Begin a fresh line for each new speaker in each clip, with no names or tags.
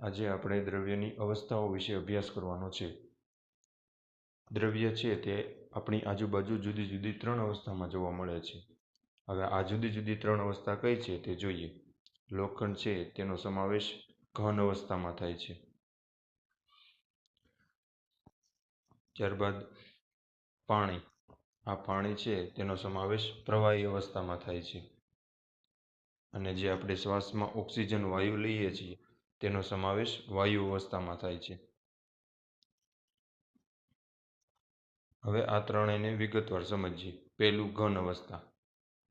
આજે આપણે દ્રવ્યની અવસ્થાઓ વિશે અભ્યાસ કરવાનો છે. દ્રવ્ય છે તે આપણી આજુબાજુ જુદી જુદી ત્રણ અવસ્થામાં જોવા મળે છે. હવે આ જુદી જુદી ત્રણ અવસ્થા કઈ છે તે જોઈએ. લોખંડ છે તેનો સમાવેશ ઘન અવસ્થામાં થાય છે. ત્યારબાદ પાણી. આ પાણી છે તેનો સમાવેશ પ્રવાહી અવસ્થામાં થાય છે. અને જે આપણે શ્વાસમાં ઓક્સિજન વાયુ લઈએ છીએ તેનો સમાવેશ વાયુ અવસ્થામાં થાય છે. હવે આ ત્રણેયને વિગતવાર સમજીએ. પહેલું ઘન અવસ્થા.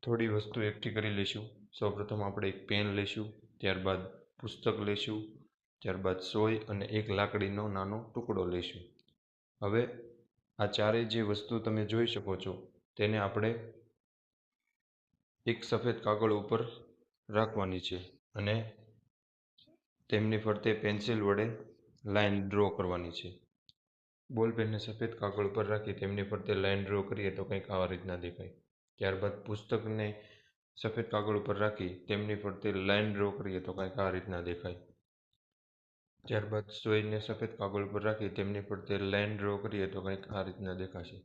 થોડી વસ્તુ એકઠી કરી લઈશું. સૌપ્રથમ આપણે એક પેન લઈશું, ત્યારબાદ પુસ્તક લઈશું, ત્યારબાદ સોય અને એક લાકડીનો નાનો ટુકડો લઈશું. હવે આ ચારેય જે વસ્તુ તમે જોઈ શકો છો, તેને આપણે એક સફેદ કાગળ ઉપર રાખવાની છે અને તેમની ફરતે પેન્સિલ વડે લાઈન ડ્રો કરવાની છે. બોલ પેનને સફેદ કાગળ ઉપર રાખી તેમની ફરતે લાઈન ડ્રો કરીએ તો કંઈક આવા રીતના દેખાય. ત્યારબાદ પુસ્તકને સફેદ કાગળ ઉપર રાખી તેમની ફરતે લાઈન ડ્રો કરીએ તો કંઈક આ રીતના દેખાય. ત્યારબાદ સોયને સફેદ કાગળ ઉપર રાખી તેમની ફરતે લાઈન ડ્રો કરીએ તો કંઈક આ રીતના દેખાશે.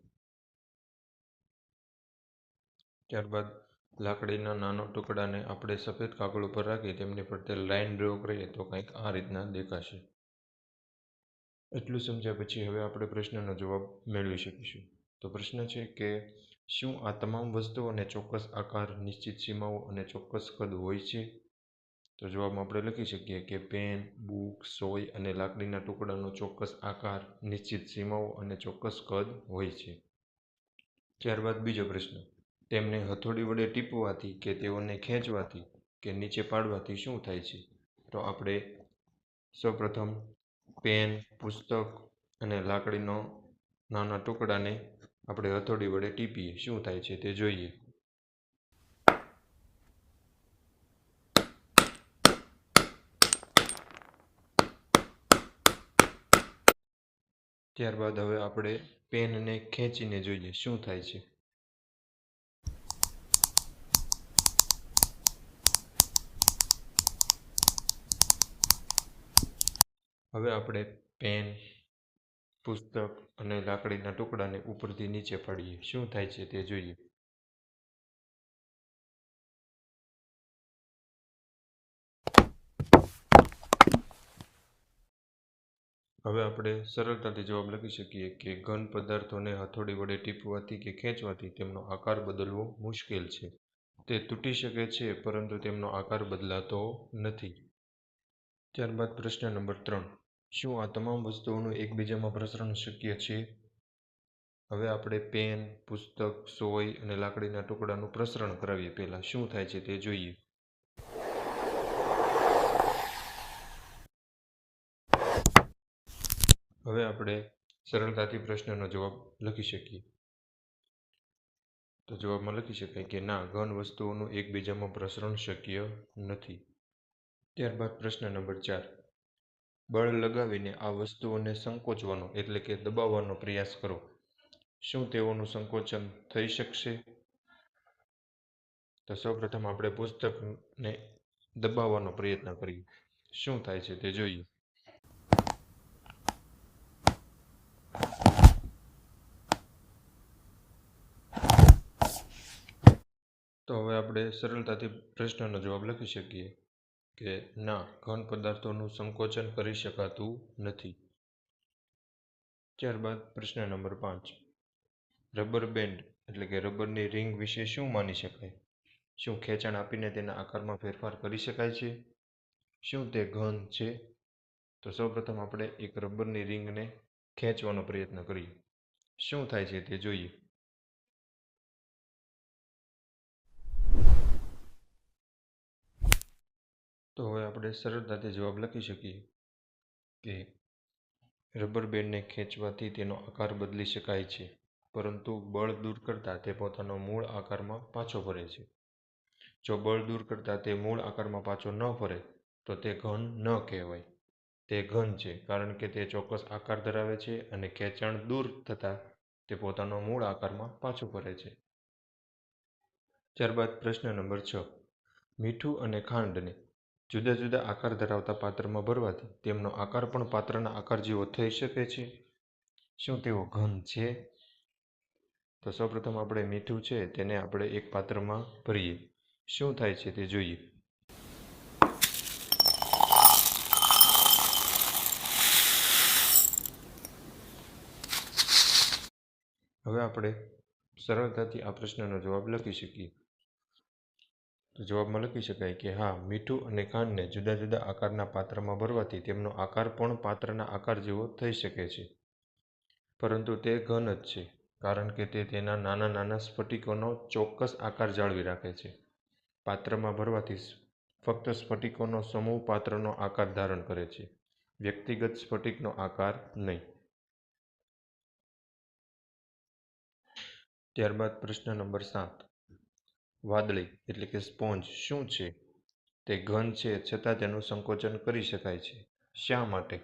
ત્યારબાદ લાકડીના નાનો ટુકડાને આપણે સફેદ કાગળ ઉપર રાખી તેમની ફરતે લાઈન ડ્રો કરીએ તો કંઈક આ રીતના દેખાશે. એટલું સમજ્યા પછી હવે આપણે પ્રશ્નનો જવાબ મેળવી શકીશું. તો પ્રશ્ન છે કે, શું આ તમામ વસ્તુઓને ચોક્કસ આકાર, નિશ્ચિત સીમાઓ અને ચોક્કસ કદ હોય છે? તો જવાબમાં આપણે લખી શકીએ કે પેન, બુક, સોય અને લાકડીના ટુકડાનો ચોક્કસ આકાર, નિશ્ચિત સીમાઓ અને ચોક્કસ કદ હોય છે. ત્યારબાદ બીજો પ્રશ્ન. તેમને હથોડી વડે ટીપવાથી કે તેઓને ખેંચવાથી કે નીચે પાડવાથી શું થાય છે? તો આપણે સૌપ્રથમ પેન, પુસ્તક અને લાકડીનો નાના ટુકડાને આપણે હથોડી વડે ટીપીએ. શું થાય છે તે જોઈએ. ત્યારબાદ હવે આપણે પેનને ખેંચીને જોઈએ. શું થાય છે? હવે આપણે પેન, પુસ્તક અને લાકડીના ટુકડાને ઉપરથી નીચે પાડીએ. શું થાય છે તે જોઈએ. હવે આપણે સરળતાથી જવાબ લખી શકીએ કે ઘન પદાર્થોને હથોડી વડે ટીપવાથી કે ખેંચવાથી તેમનો આકાર બદલવો મુશ્કેલ છે. તે તૂટી શકે છે, પરંતુ તેમનો આકાર બદલાતો નથી. ત્યારબાદ પ્રશ્ન નંબર ત્રણ. શું આ તમામ વસ્તુઓનું એકબીજામાં પ્રસરણ શક્ય છે? હવે આપણે પેન, પુસ્તક, સોય અને લાકડીના ટુકડાનું પ્રસરણ કરાવીએ પહેલાં. શું થાય છે તે જોઈએ. હવે આપણે સરળતાથી પ્રશ્નનો જવાબ લખી શકીએ. તો જવાબમાં લખી શકાય કે ના, ઘન વસ્તુઓનું એકબીજામાં પ્રસરણ શક્ય નથી. ત્યારબાદ પ્રશ્ન નંબર ચાર. બળ લગાવીને આ વસ્તુઓને સંકોચવાનો, એટલે કે દબાવવાનો પ્રયાસ કરો. શું તેઓનું સંકોચન થઈ શકશે? તો સૌપ્રથમ આપણે પુસ્તકને દબાવવાનો પ્રયત્ન કરીએ. શું થાય છે તે જોઈએ. તો હવે આપણે સરળતાથી પ્રશ્નનો જવાબ લખી શકીએ. કે ના, ઘન પદાર્થોનું સંકોચન કરી શકાતું નથી. ત્યારબાદ પ્રશ્ન નંબર પાંચ. રબર બેન્ડ, એટલે કે રબરની રિંગ વિશે શું માની શકાય? શું ખેંચાણ આપીને તેના આકારમાં ફેરફાર કરી શકાય છે? શું તે ઘન છે? તો સૌપ્રથમ આપણે એક રબરની રિંગને ખેંચવાનો પ્રયત્ન કરીએ. શું થાય છે તે જોઈએ. તો હવે આપણે સરળતાથી જવાબ લખી શકીએ કે રબર બેન્ડને ખેંચવાથી તેનો આકાર બદલી શકાય છે, પરંતુ બળ દૂર કરતાં તે પોતાનો મૂળ આકારમાં પાછો ફરે છે. જો બળ દૂર કરતાં તે મૂળ આકારમાં પાછો ન ફરે, તો તે ઘન ન કહેવાય. તે ઘન છે, કારણ કે તે ચોક્કસ આકાર ધરાવે છે અને ખેંચાણ દૂર થતાં તે પોતાનો મૂળ આકારમાં પાછો ફરે છે. ત્યારબાદ પ્રશ્ન નંબર છ. મીઠું અને ખાંડને જુદા જુદા આકાર ધરાવતા પાત્રમાં ભરવાથી તેમનો આકાર પણ પાત્રના આકાર જેવો થઈ શકે છે. શું તેઓ ઘન છે? તો સૌપ્રથમ આપણે મીઠું છે, તેને આપણે એક પાત્રમાં ભરીએ. શું થાય છે તે જોઈએ. હવે આપણે સરળતાથી આ પ્રશ્નનો જવાબ લખી શકીએ. તો જવાબમાં લખી શકાય કે હા, મીઠું અને ખાંડને જુદા જુદા આકારના પાત્રમાં ભરવાથી તેમનો આકાર પણ પાત્રના આકાર જેવો થઈ શકે છે. પરંતુ તે ઘન જ છે, કારણ કે તે તેના નાના નાના સ્ફટિકોનો ચોક્કસ આકાર જાળવી રાખે છે. પાત્રમાં ભરવાથી ફક્ત સ્ફટિકોનો સમૂહ પાત્રનો આકાર ધારણ કરે છે. વ્યક્તિગત સ્ફટિકનો આકાર નહીં. ત્યારબાદ પ્રશ્ન નંબર સાત. વાદળી એટલે કે સ્પોન્જ શું છે? તે ઘન છે, છતાં તેનું સંકોચન કરી શકાય છે. શા માટે?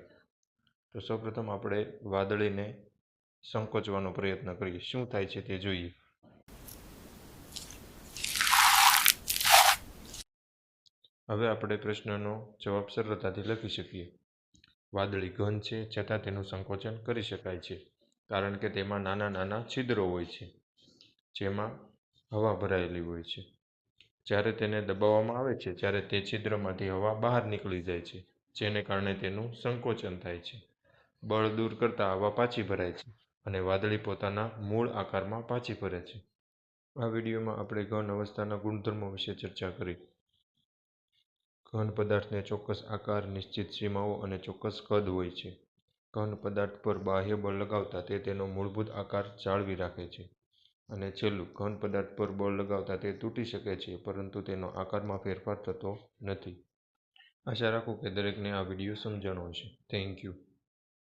તો સૌપ્રથમ આપણે વાદળીને સંકોચવાનો પ્રયત્ન કરીએ. શું થાય છે તે જોઈએ. હવે આપણે પ્રશ્નનો જવાબ સરળતાથી લખી શકીએ. વાદળી ઘન છે, છતાં તેનું સંકોચન કરી શકાય છે, કારણ કે તેમાં નાના નાના છિદ્રો હોય છે, જેમાં હવા ભરાયેલી હોય છે. જ્યારે તેને દબાવવામાં આવે છે, ત્યારે તે છિદ્રમાંથી હવા બહાર નીકળી જાય છે, જેને કારણે તેનું સંકોચન થાય છે. બળ દૂર કરતાં હવા પાછી ભરાય છે અને વાદળી પોતાના મૂળ આકારમાં પાછી ફરે છે. આ વિડીયોમાં આપણે ઘન અવસ્થાના ગુણધર્મો વિશે ચર્ચા કરી. ઘન પદાર્થને ચોક્કસ આકાર, નિશ્ચિત સીમાઓ અને ચોક્કસ કદ હોય છે. ઘન પદાર્થ પર બાહ્ય બળ લગાવતા તે તેનો મૂળભૂત આકાર જાળવી રાખે છે. અને છેલ્લું, ઘન પદાર્થ પર બળ લગાવતા તે તૂટી શકે છે, પરંતુ તેનો આકારમાં ફેરફાર થતો નથી. આશા રાખું કે દરેકને આ વીડિયો સમજણો હશે. Thank you